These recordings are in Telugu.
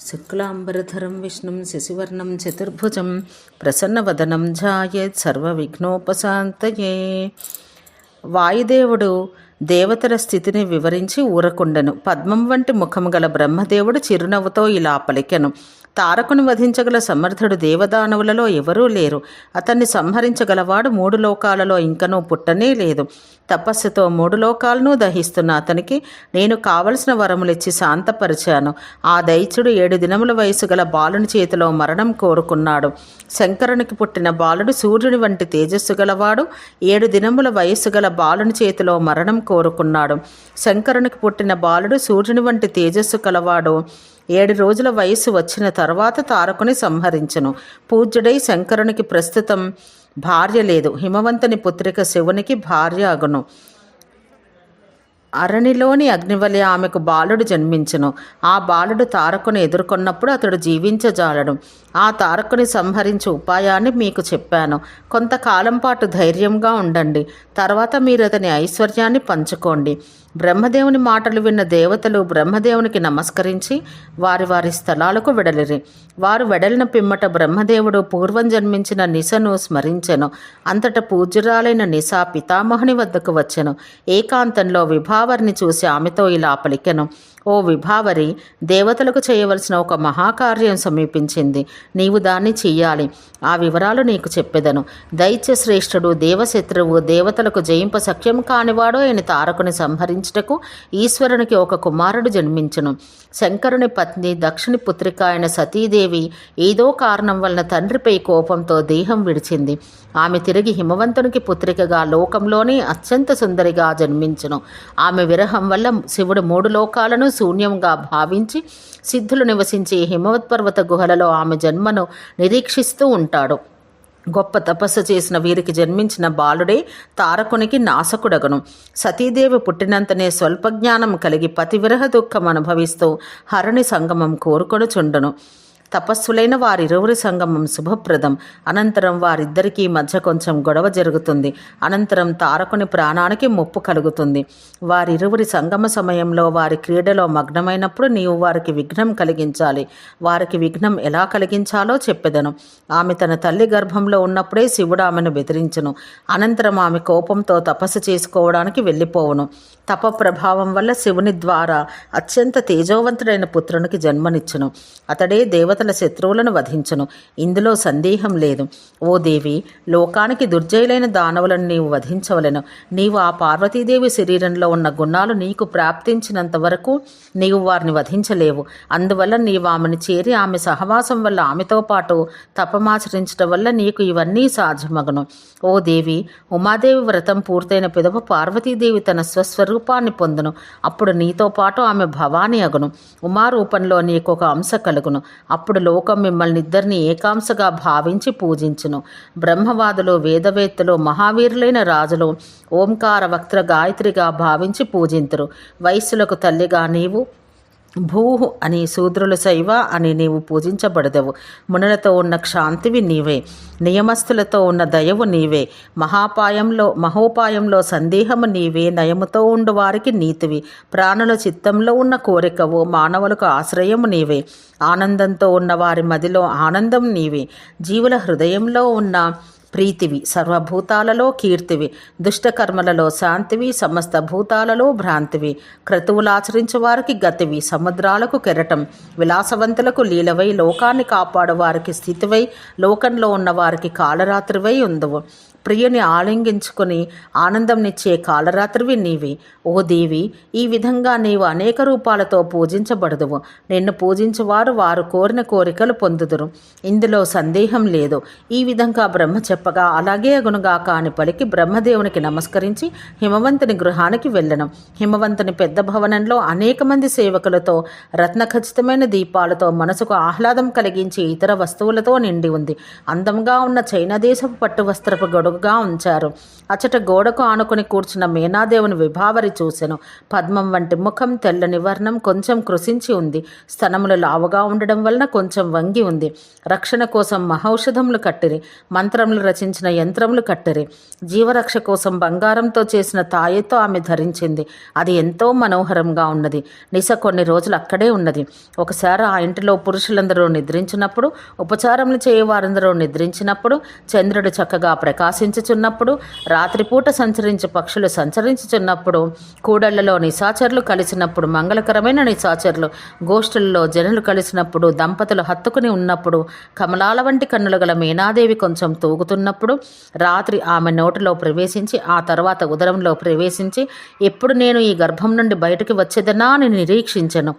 శుక్లాంబరధరం విష్ణుం శశివర్ణం చతుర్భుజం ప్రసన్నవదనం ఝాయేత్ సర్వవిఘ్నోపశాంతయే. వాయుదేవుడు దేవతల స్థితిని వివరించి ఊరకుండెను. పద్మం వంటి ముఖం గల బ్రహ్మదేవుడు చిరునవ్వుతో ఇలా పలికెను. తారకుని వధించగల సమర్థుడు దేవదానవులలో ఎవరూ లేరు. అతన్ని సంహరించగలవాడు మూడు లోకాలలో ఇంకనూ పుట్టనే లేదు. తపస్సుతో మూడు లోకాలను దహిస్తున్న అతనికి నేను కావలసిన వరములిచ్చి శాంతపరిచాను. ఆ దైత్యుడు ఏడు దినముల వయసు గల బాలుని చేతిలో మరణం కోరుకున్నాడు. శంకరునికి పుట్టిన బాలుడు సూర్యుని వంటి తేజస్సు గలవాడు ఏడు దినముల వయసు గల బాలుని చేతిలో మరణం కోరుకున్నాడు. శంకరునికి పుట్టిన బాలుడు సూర్యుని వంటి తేజస్సు కలవాడు. ఏడు రోజుల వయసు వచ్చిన తర్వాత తారకుని సంహరించను. పూజ్యుడై శంకరునికి ప్రస్తుతం భార్య లేదు. హిమవంతుని పుత్రిక శివునికి భార్య అగును. అరణిలోని అగ్నివలి ఆమెకు బాలుడు జన్మించును. ఆ బాలుడు తారకుని ఎదుర్కొన్నప్పుడు అతడు జీవించజాలడు. ఆ తారకుని సంహరించే ఉపాయాన్ని మీకు చెప్పాను. కొంతకాలం పాటు ధైర్యంగా ఉండండి. తర్వాత మీరు అతని ఐశ్వర్యాన్ని పంచుకోండి. బ్రహ్మదేవుని మాటలు విన్న దేవతలు బ్రహ్మదేవునికి నమస్కరించి వారి వారి స్థలాలకు వెడలిరి. వారు వెడలిన పిమ్మట బ్రహ్మదేవుడు పూర్వం జన్మించిన నిశను స్మరించెను. అంతట పూజ్యురాలైన నిశ పితామహుని వద్దకు వచ్చెను. ఏకాంతంలో విభావరిని చూసి ఆమెతో ఇలా పలికెను. ఓ విభావరి దేవతలకు చేయవలసిన ఒక మహాకార్యం సమీపించింది. నీవు దాన్ని చెయ్యాలి. ఆ వివరాలు నీకు చెప్పెదను. దైత్య శ్రేష్ఠుడు దేవశత్రువు దేవతలకు జయింప సఖ్యం కానివాడో ఆయన తారకుని సంహరించుటకు ఈశ్వరునికి ఒక కుమారుడు జన్మించును. శంకరుని పత్ని దక్షిణి పుత్రిక అయిన సతీదేవి ఏదో కారణం వలన తండ్రిపై కోపంతో దేహం విడిచింది. ఆమె తిరిగి హిమవంతునికి పుత్రికగా లోకంలోనే అత్యంత సుందరిగా జన్మించును. ఆమె విరహం వల్ల శివుడు మూడు లోకాలను శూన్యంగా భావించి సిద్ధులు నివసించే హిమవత్పర్వత గుహలలో ఆమె జన్మను నిరీక్షిస్తూ ఉంటాడు. గొప్ప తపస్సు చేసిన వీరికి జన్మించిన బాలుడే తారకునికి నాశకుడగను. సతీదేవి పుట్టినంతనే స్వల్ప జ్ఞానం కలిగి పతివిరహ దుఃఖం అనుభవిస్తూ హరణి సంగమం కోరుకొనుచుండును. తపస్సులైన వారిరువురి సంగమం శుభప్రదం. అనంతరం వారిద్దరికీ మధ్య కొంచెం గొడవ జరుగుతుంది. అనంతరం తారకుని ప్రాణానికి ముప్పు కలుగుతుంది. వారిరువురి సంగమ సమయంలో వారి క్రీడలో మగ్నమైనప్పుడు నీవు వారికి విఘ్నం కలిగించాలి. వారికి విఘ్నం ఎలా కలిగించాలో చెప్పెదను. ఆమె తన తల్లి గర్భంలో ఉన్నప్పుడే శివుడు ఆమెను బెదిరించును. అనంతరం ఆమె కోపంతో తపస్సు చేసుకోవడానికి వెళ్ళిపోవును. తప ప్రభావం వల్ల శివుని ద్వారా అత్యంత తేజోవంతుడైన పుత్రునికి జన్మనిచ్చును. అతడే దేవతల శత్రువులను వధించును. ఇందులో సందేహం లేదు. ఓ దేవి లోకానికి దుర్జయులైన దానవులను నీవు వధించవలెను. నీవు ఆ పార్వతీదేవి శరీరంలో ఉన్న గుణాలు నీకు ప్రాప్తించినంత వరకు నీవు వారిని వధించలేవు. అందువల్ల నీవు ఆమెను చేరి ఆమె సహవాసం వల్ల ఆమెతో పాటు తపమాచరించడం వల్ల నీకు ఇవన్నీ సాధ్యమగను. ఓ దేవి ఉమాదేవి వ్రతం పూర్తయిన పిదప పార్వతీదేవి తన స్వస్వరూపాన్ని పొందును. అప్పుడు నీతో పాటు ఆమె భవాని అగును. ఉమారూపంలో నీకు ఒక అంశ కలుగును. అప్పుడు లోకం మిమ్మల్ని ఇద్దరిని ఏకాంశగా భావించి పూజించును. బ్రహ్మవాదులు వేదవేత్తలు మహావీరులైన రాజులు ఓంకార వక్త్ర గాయత్రిగా భావించి పూజింతురు. వయస్సులకు తల్లిగా నీవు భూ అని శూద్రులు శైవ అని నీవు పూజించబడదవు. మునులతో ఉన్న క్షాంతివి నీవే. నియమస్తులతో ఉన్న దయవు నీవే. మహాపాయంలో మహోపాయంలో సందేహము నీవే. నయముతో ఉండు వారికి నీతివి. ప్రాణుల చిత్తంలో ఉన్న కోరికవు మానవులకు ఆశ్రయము నీవే. ఆనందంతో ఉన్న వారి మదిలో ఆనందం నీవే. జీవుల హృదయంలో ఉన్న ప్రీతివి సర్వభూతాలలో కీర్తివి. దుష్టకర్మలలో శాంతివి సమస్త భూతాలలో భ్రాంతివి. క్రతువులాచరించు వారికి గతివి సముద్రాలకు కెరటం. విలాసవంతులకు లీలవై లోకాన్ని కాపాడు వారికి స్థితివై లోకంలో ఉన్న వారికి కాలరాత్రివై ఉందవు. ప్రియుని ఆలింగించుకొని ఆనందంనిచ్చే కాలరాత్రివి నీవి. ఓ దేవి ఈ విధంగా నీవు అనేక రూపాలతో పూజించబడదువు. నిన్ను పూజించువారు వారు కోరిన కోరికలు పొందుదురు. ఇందులో సందేహం లేదు. ఈ విధంగా బ్రహ్మ చెప్పగా అలాగే అగునుగా కాని పలికి బ్రహ్మదేవునికి నమస్కరించి హిమవంతుని గృహానికి వెళ్ళను. హిమవంతుని పెద్ద భవనంలో అనేక మంది సేవకులతో రత్నఖచితమైన దీపాలతో మనసుకు ఆహ్లాదం కలిగించి ఇతర వస్తువులతో నిండి ఉంది. అందంగా ఉన్న చైనా దేశపు పట్టు వస్త్రపు గొడుగు పొడుగుగా ఉంచారు. అచ్చట గోడకు ఆనుకొని కూర్చున్న మేనాదేవుని విభావరి చూసెను. పద్మం వంటి ముఖం తెల్లని వర్ణం కొంచెం కృషించి ఉంది. స్తనములు లావుగా ఉండడం వలన కొంచెం వంగి ఉంది. రక్షణ కోసం మహౌషధములు కట్టిరి. మంత్రములు రచించిన యంత్రములు కట్టిరి. జీవరక్ష కోసం బంగారంతో చేసిన తాయెతో ఆమె ధరించింది. అది ఎంతో మనోహరంగా ఉన్నది. నిశ కొన్ని రోజులు అక్కడే ఉన్నది. ఒకసారి ఆ ఇంటిలో పురుషులందరూ నిద్రించినప్పుడు ఉపచారములు చేయవారందరూ నిద్రించినప్పుడు చంద్రుడు చక్కగా నివసించుచున్నప్పుడు రాత్రిపూట సంచరించి పక్షులు సంచరించుచున్నప్పుడు కూడళ్ళలో నిశాచరులు కలిసినప్పుడు మంగళకరమైన నిశాచరులు గోష్ఠులలో జనులు కలిసినప్పుడు దంపతులు హత్తుకుని ఉన్నప్పుడు కమలాల వంటి కన్నులు గల మీనాదేవి కొంచెం తూగుతున్నప్పుడు రాత్రి ఆమె నోటిలో ప్రవేశించి ఆ తర్వాత ఉదరంలో ప్రవేశించి ఎప్పుడు నేను ఈ గర్భం నుండి బయటకు వచ్చేదనా అని నిరీక్షించను.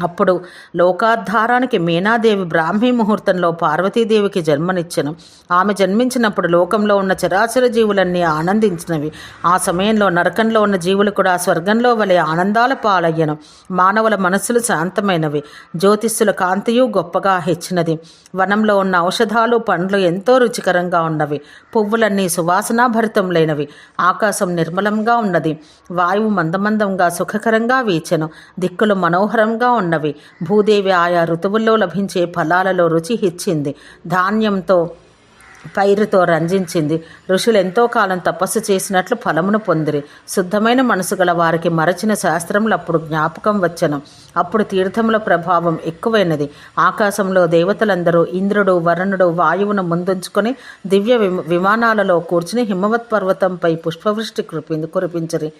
అప్పుడు లోకాధారానికి మీనాదేవి బ్రాహ్మీ ముహూర్తంలో పార్వతీదేవికి జన్మనిచ్చెను. ఆమె జన్మించినప్పుడు లోకంలో ఉన్న చరాచర జీవులన్నీ ఆనందించినవి. ఆ సమయంలో నరకంలో ఉన్న జీవులు కూడా స్వర్గంలో వలె ఆనందాల పాలయ్యను. మానవుల మనస్సులు శాంతమైనవి. జ్యోతిష్యుల కాంతియు గొప్పగా హెచ్చినది. వనంలో ఉన్న ఔషధాలు పండ్లు ఎంతో రుచికరంగా ఉన్నవి. పువ్వులన్నీ సువాసనాభరితములైనవి ఆకాశం నిర్మలంగా ఉన్నది. వాయువు మందమందంగా సుఖకరంగా వీచెను. దిక్కులు మనోహరంగా ఉన్నవి భూదేవి ఆయా ఋతువుల్లో లభించే ఫలాలలో రుచి ఇచ్చింది ధాన్యంతో పైరుతో రంజించింది. ఋషులు ఎంతో కాలం తపస్సు చేసినట్లు ఫలమును పొందిరి. శుద్ధమైన మనసు గల వారికి మరచిన శాస్త్రములు అప్పుడు జ్ఞాపకం వచ్చను. అప్పుడు తీర్థముల ప్రభావం ఎక్కువైనది. ఆకాశంలో దేవతలందరూ ఇంద్రుడు వరుణుడు వాయువును ముందుంచుకొని దివ్య విమానాలలో కూర్చుని హిమవత్ పర్వతంపై పుష్పవృష్టి కురిపి కురిపించరి.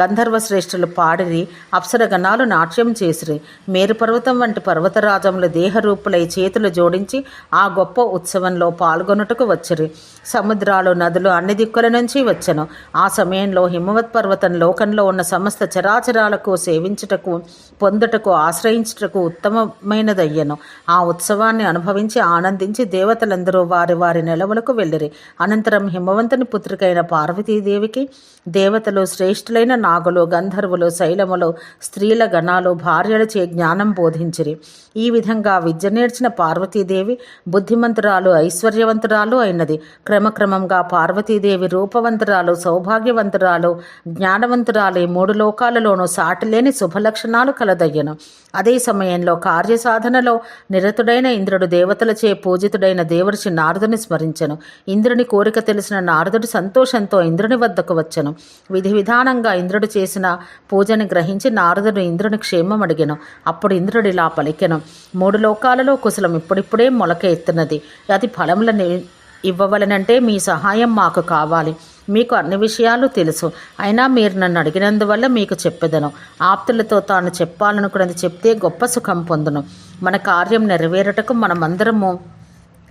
గంధర్వ శ్రేష్ఠులు పాడిరి అప్సరగణాలు నాట్యం చేసిరి. మేరు పర్వతం వంటి పర్వతరాజములు దేహరూపులై చేతులు జోడించి ఆ గొప్ప ఉత్సవంలో పాల్గొనుటకు వచ్చిరి. సముద్రాలు నదులు అన్ని దిక్కుల నుంచి వచ్చను. ఆ సమయంలో హిమవత్ పర్వతం లోకంలో ఉన్న సమస్త చరాచరాలకు సేవించుటకు పొందుటకు ఆశ్రయించుటకు ఉత్తమమైనదయ్యను. ఆ ఉత్సవాన్ని అనుభవించి ఆనందించి దేవతలందరూ వారి వారి నెలవులకు వెళ్ళిరి. అనంతరం హిమవంతుని పుత్రికైన పార్వతీదేవికి దేవతలు శ్రేష్ఠులైన నాగులు గంధర్వులు శైలములు స్త్రీల గణాలు భార్యలచే జ్ఞానం బోధించిరి. ఈ విధంగా విద్య నేర్చిన పార్వతీదేవి బుద్ధిమంతురాలు ఐశ్వర్యవంతురాలు అయినది. క్రమక్రమంగా పార్వతీదేవి రూపవంతురాలు సౌభాగ్యవంతురాలు జ్ఞానవంతురాలు ఈ మూడు లోకాలలోనూ సాటిలేని శుభలక్షణాలు కలదయ్యను. అదే సమయంలో కార్యసాధనలో నిరతుడైన ఇంద్రుడు దేవతలచే పూజితుడైన దేవర్షి నారదుని స్మరించను. ఇంద్రుని కోరిక తెలిసిన నారదుడు సంతోషంతో ఇంద్రుని వద్దకు వచ్చను. విధి విధానంగా ఇంద్రుడు చేసిన పూజని గ్రహించి నారదుడు ఇంద్రుని క్షేమం అడిగను. అప్పుడు ఇంద్రుడు ఇలా పలికెను. మూడు లోకాలలో కుశలం ఇప్పుడిప్పుడే మొలక ఎత్తున్నది అది ఫలముల ఇవ్వవలనంటే మీ సహాయం మాకు కావాలి. మీకు అన్ని విషయాలు తెలుసు. అయినా మీరు నన్ను అడిగినందువల్ల మీకు చెప్పెదను. ఆప్తులతో తాను చెప్పాలనుకున్నది చెప్తే గొప్ప సుఖం పొందును. మన కార్యం నెరవేరుటకు మనమందరము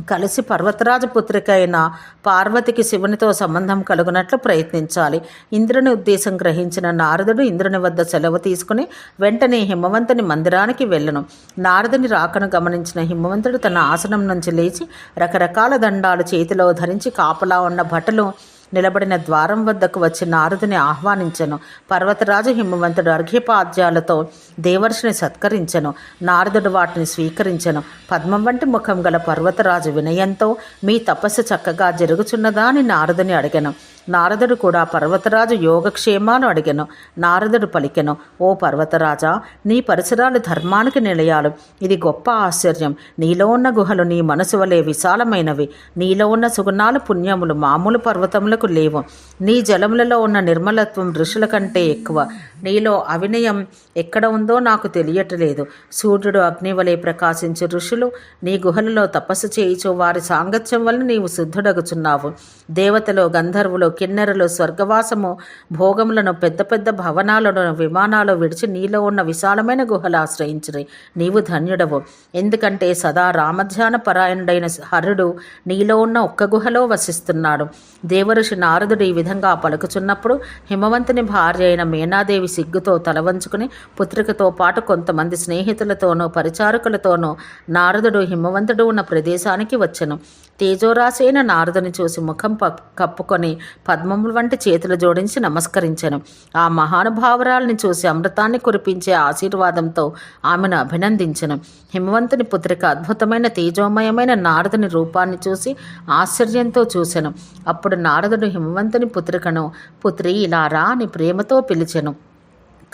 కలిసి పర్వతరాజు పుత్రిక అయిన పార్వతికి శివునితో సంబంధం కలుగునట్లు ప్రయత్నించాలి. ఇంద్రుని ఉద్దేశం గ్రహించిన నారదుడు ఇంద్రుని వద్ద సెలవు తీసుకుని వెంటనే హిమవంతుని మందిరానికి వెళ్ళను. నారదుని రాకను గమనించిన హిమవంతుడు తన ఆసనం నుంచి లేచి రకరకాల దండాలు చేతిలో ధరించి కాపలా ఉన్న భటులు నిలబడిన ద్వారం వద్దకు వచ్చి నారదుని ఆహ్వానించెను. పర్వతరాజు హిమవంతుడు అర్ఘ్యపాద్యాలతో దేవర్షిని సత్కరించెను. నారదుడు వాటిని స్వీకరించెను. పద్మం వంటి ముఖం గల పర్వతరాజు వినయంతో మీ తపస్సు చక్కగా జరుగుచున్నదా? అని నారదుని అడిగను. నారదుడు కూడా పర్వతరాజు యోగక్షేమాను అడిగను. నారదుడు పలికెను ఓ పర్వతరాజా నీ పరిసరాలు ధర్మానికి నిలయాలు. ఇది గొప్ప ఆశ్చర్యం. నీలో ఉన్న గుహలు నీ మనసు వలె విశాలమైనవి. నీలో ఉన్న సుగుణాలు పుణ్యములు మామూలు పర్వతములకు లేవు. నీ జలములలో ఉన్న నిర్మలత్వం ఋషుల కంటే ఎక్కువ. నీలో అవినయం ఎక్కడ ఉందో నాకు తెలియట్లేదు. సూర్యుడు అగ్ని వలె ప్రకాశించు ఋషులు నీ గుహలలో తపస్సు చేయిచు వారి సాంగత్యం వల్ల నీవు శుద్ధుడగుచున్నావు దేవతలు గంధర్వులు కిన్నెరలు స్వర్గవాసము భోగములను పెద్ద పెద్ద భవనాలను విమానాలు విడిచి నీలో ఉన్న విశాలమైన గుహలు ఆశ్రయించిరి. నీవు ధన్యుడవు. ఎందుకంటే సదా రామధ్యాన పరాయణుడైన హరుడు నీలో ఉన్న ఒక్క గుహలో వసిస్తున్నాడు. దేవఋషి నారదుడు ఈ విధంగా పలుకుచున్నప్పుడు హిమవంతుని భార్య అయిన మీనాదేవి సిగ్గుతో తలవంచుకుని పుత్రికతో పాటు కొంతమంది స్నేహితులతోనూ పరిచారకులతోనూ నారదుడు హిమవంతుడు ఉన్న ప్రదేశానికి వచ్చెను. తేజోరాశైన నారదుని చూసి ముఖం ప- కప్పుకొని పద్మములు వంటి చేతులు జోడించి నమస్కరించాను. ఆ మహానుభావరాల్ని చూసి అమృతాన్ని కురిపించే ఆశీర్వాదంతో ఆమెను అభినందించను. హిమవంతుని పుత్రిక అద్భుతమైన తేజోమయమైన నారదుని రూపాన్ని చూసి ఆశ్చర్యంతో చూశాను అప్పుడు నారదుడు హిమవంతుని పుత్రికను పుత్రి ఇలా రా అని ప్రేమతో పిలిచెను.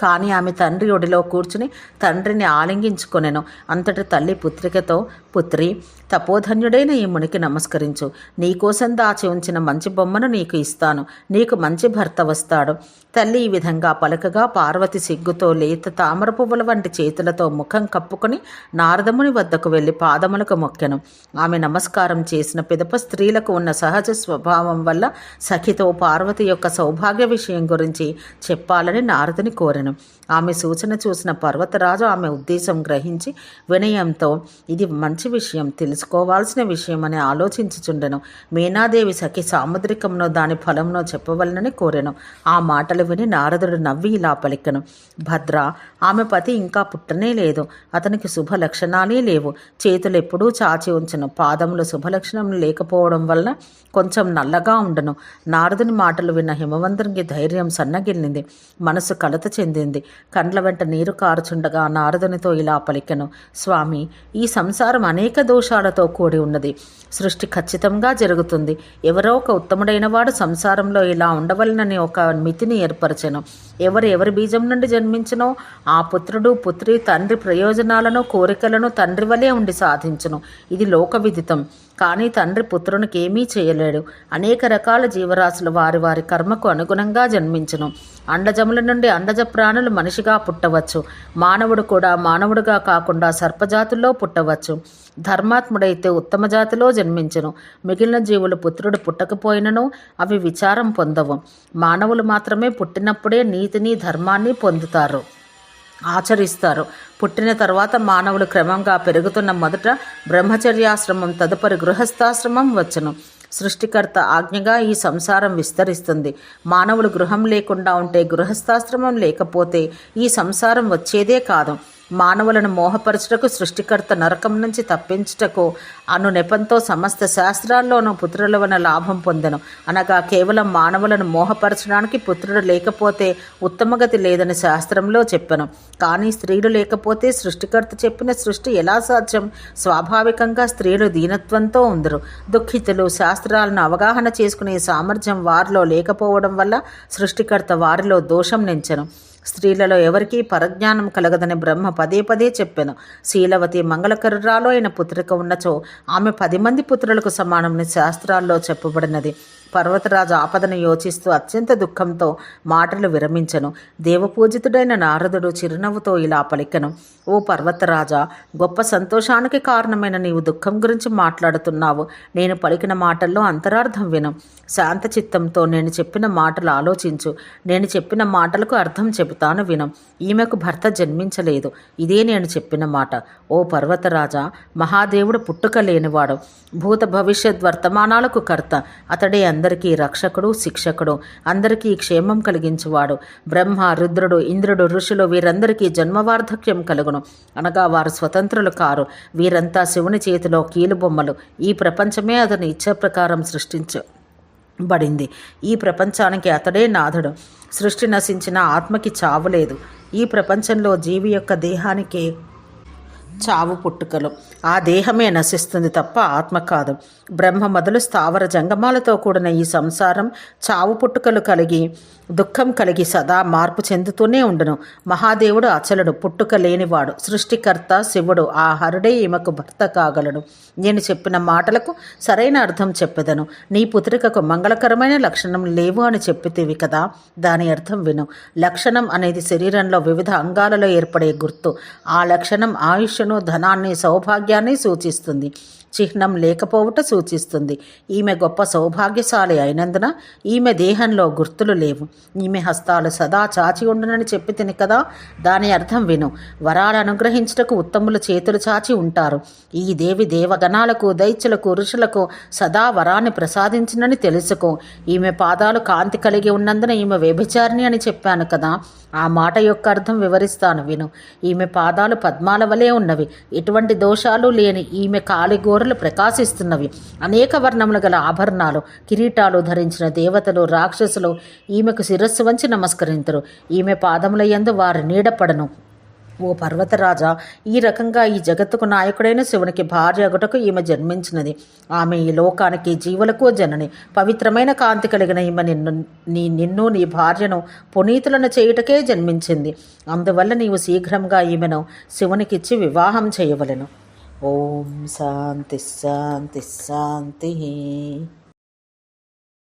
కానీ ఆమె తండ్రి ఒడిలో కూర్చుని తండ్రిని ఆలింగించుకొనెను. అంతటి తల్లి పుత్రికతో పుత్రి తపోధన్యుడైన ఈ మునికి నమస్కరించు. నీకోసం దాచి ఉంచిన మంచి బొమ్మను నీకు ఇస్తాను. నీకు మంచి భర్త వస్తాడు. తల్లి ఈ విధంగా పలకగా పార్వతి సిగ్గుతో లేత తామర పువ్వుల వంటి చేతులతో ముఖం కప్పుకొని నారదముని వద్దకు వెళ్ళి పాదములకు మొక్కెను. ఆమె నమస్కారం చేసిన పిదప స్త్రీలకు ఉన్న సహజ స్వభావం వల్ల సఖితో పార్వతి యొక్క సౌభాగ్య విషయం గురించి చెప్పాలని నారదుని కోరెను. Украину. ఆమె సూచన చూసిన పర్వతరాజు ఆమె ఉద్దేశం గ్రహించి వినయంతో ఇది మంచి విషయం తెలుసుకోవాల్సిన విషయం అని ఆలోచించుచుండెను. మీనాదేవి సఖి సాముద్రికంలో దాని ఫలంలో చెప్పవలనని కోరెను. ఆ మాటలు విని నారదుడు నవ్వి ఇలా పలికెను. భద్ర ఆమె పతి ఇంకా పుట్టనే లేదు. అతనికి శుభ లక్షణాలే లేవు. చేతులు ఎప్పుడూ చాచి ఉంచను. పాదములు శుభలక్షణం లేకపోవడం వలన కొంచెం నల్లగా ఉండను. నారదుని మాటలు విన్న హిమవంతునికి ధైర్యం సన్నగిల్లింది. మనసు కలత చెందింది. కండ్ల వెంట నీరు కారుచుండగా నారదునితో ఇలా పలికెను స్వామి ఈ సంసారం అనేక దోషాలతో కూడి ఉన్నది. సృష్టి ఖచ్చితంగా జరుగుతుంది. ఎవరో ఒక ఉత్తముడైన వాడు సంసారంలో ఇలా ఉండవలనని ఒక మితిని ఏర్పరచెను. ఎవరు ఎవరి బీజం నుండి జన్మించినో ఆ పుత్రుడు పుత్రి తండ్రి ప్రయోజనాలను కోరికలను తండ్రి వలె ఉండి సాధించను. ఇది లోక విదితం కానీ తండ్రి పుత్రునికి ఏమీ చేయలేడు. అనేక రకాల జీవరాశులు వారి వారి కర్మకు అనుగుణంగా జన్మించును. అండజముల నుండి అండజ ప్రాణులు మనిషిగా పుట్టవచ్చు. మానవుడు కూడా మానవుడుగా కాకుండా సర్పజాతుల్లో పుట్టవచ్చు. ధర్మాత్ముడైతే ఉత్తమ జాతిలో జన్మించును. మిగిలిన జీవులు పుత్రుడు పుట్టకపోయినను అవి విచారం పొందవు. మానవులు మాత్రమే పుట్టినప్పుడే నీతిని ధర్మాన్ని పొందుతారు. ఆచరిస్తారు. పుట్టిన తర్వాత మానవులు క్రమంగా పెరుగుతున్న మొదట బ్రహ్మచర్యాశ్రమం తదుపరి గృహస్థాశ్రమం వచ్చను. సృష్టికర్త ఆజ్ఞగా ఈ సంసారం విస్తరిస్తుంది. మానవులు గృహం లేకుండా ఉంటే గృహస్థాశ్రమం లేకపోతే ఈ సంసారం వచ్చేదే కాదు. మానవులను మోహపరచుటకు సృష్టికర్త నరకం నుంచి తప్పించుటకు అను నెపంతో సమస్త శాస్త్రాల్లోనూ పుత్రుల వలన లాభం పొందెను. అనగా కేవలం మానవులను మోహపరచడానికి పుత్రుడు లేకపోతే ఉత్తమగతి లేదని శాస్త్రంలో చెప్పను. కానీ స్త్రీలు లేకపోతే సృష్టికర్త చెప్పిన సృష్టి ఎలా సాధ్యం? స్వాభావికంగా స్త్రీలు దీనత్వంతో ఉందరు. దుఃఖితులు శాస్త్రాలను అవగాహన చేసుకునే సామర్థ్యం వారిలో లేకపోవడం వల్ల సృష్టికర్త వారిలో దోషం నించను. స్త్రీలలో ఎవరికీ పరజ్ఞానం కలగదని బ్రహ్మ పదే పదే చెప్పాను. శీలవతి మంగళకరురాలో అయిన పుత్రిక ఉన్నచో ఆమె పది మంది పుత్రులకు సమానమని శాస్త్రాల్లో చెప్పబడినది. పర్వతరాజు ఆపదను యోచిస్తూ అత్యంత దుఃఖంతో మాటలు విరమించను. దేవపూజితుడైన నారదుడు చిరునవ్వుతో ఇలా పలికను. ఓ పర్వతరాజా గొప్ప సంతోషానికి కారణమైన నీవు దుఃఖం గురించి మాట్లాడుతున్నావు. నేను పలికిన మాటల్లో అంతరార్థం విను. శాంత చిత్తంతో నేను చెప్పిన మాటలు ఆలోచించు. నేను చెప్పిన మాటలకు అర్థం చెబుతాను విను. ఈమెకు భర్త జన్మించలేదు. ఇదే నేను చెప్పిన మాట. ఓ పర్వతరాజా మహాదేవుడు పుట్టుక లేనివాడు. భూత భవిష్యత్ వర్తమానాలకు కర్త. అతడే అందరికీ రక్షకుడు శిక్షకుడు అందరికీ క్షేమం కలిగించువాడు. బ్రహ్మ రుద్రుడు ఇంద్రుడు ఋషులు వీరందరికీ జన్మవార్ధక్యం కలుగును. అనగా వారు స్వతంత్రులు కారు. వీరంతా శివుని చేతిలో కీలుబొమ్మలు ఈ ప్రపంచమే అతని ఇచ్చ ప్రకారం సృష్టించు బడింది ఈ ప్రపంచానికి అతడే నాథుడు. సృష్టి నశించిన ఆత్మకి చావు లేదు. ఈ ప్రపంచంలో జీవి యొక్క దేహానికి చావు పుట్టుకలు. ఆ దేహమే నశిస్తుంది తప్ప ఆత్మ కాదు. బ్రహ్మ మొదలు స్థావర జంగమాలతో కూడిన ఈ సంసారం చావు పుట్టుకలు కలిగి దుఃఖం కలిగి సదా మార్పు చెందుతూనే ఉండును. మహాదేవుడు అచలుడు పుట్టుక లేనివాడు సృష్టికర్త శివుడు ఆ హరుడే ఈమెకు భర్త కాగలడు. నేను చెప్పిన మాటలకు సరైన అర్థం చెప్పెదను. నీ పుత్రికకు మంగళకరమైన లక్షణం లేవు అని చెప్పితివి కదా. దాని అర్థం విను. లక్షణం అనేది శరీరంలో వివిధ అంగాలలో ఏర్పడే గుర్తు. ఆ లక్షణం ఆయుష్ను ధనాన్ని సౌభాగ్యాన్ని సూచిస్తుంది. చిహ్నం లేకపోవుట సూచిస్తుంది. ఈమె గొప్ప సౌభాగ్యశాలి అయినందున ఈమె దేహంలో గుర్తులు లేవు. ఈమె హస్తాలు సదా చాచి ఉండునని చెప్పి తిని కదా? దాని అర్థం విను. వరాలు అనుగ్రహించుటకు ఉత్తములు చేతులు చాచి ఉంటారు. ఈ దేవి దేవగణాలకు దైత్యులకు ఋషులకు సదా వరాన్ని ప్రసాదించినని తెలుసుకో. ఈమె పాదాలు కాంతి కలిగి ఉన్నందున ఈమె వ్యభిచారిణి అని చెప్పాను కదా? ఆ మాట యొక్క అర్థం వివరిస్తాను విను. ఈమె పాదాలు పద్మాల వలె ఉన్నవి. ఎటువంటి దోషాలు లేని ఈమె కాలిగోరలు ప్రకాశిస్తున్నవి. అనేక వర్ణములు గల ఆభరణాలు కిరీటాలు ధరించిన దేవతలు రాక్షసులు ఈమెకు శిరస్సు వంచి నమస్కరించరు ఈమె పాదముల యందు వారి నీడపడను. ఓ పర్వతరాజా ఈ రకంగా ఈ జగత్తుకు నాయకుడైన శివునికి భార్య అగుటకు ఈమె జన్మించినది. ఆమె ఈ లోకానికి జీవులకు జనని. పవిత్రమైన కాంతి కలిగిన ఈమె నిన్ను నీ నిన్ను నీ భార్యను పునీతులను చేయుటకే జన్మించింది. అందువల్ల నీవు శీఘ్రంగా ఈమెను శివునికిచ్చి వివాహం చేయవలెను. ఓం శాంతి శాంతి శాంతి.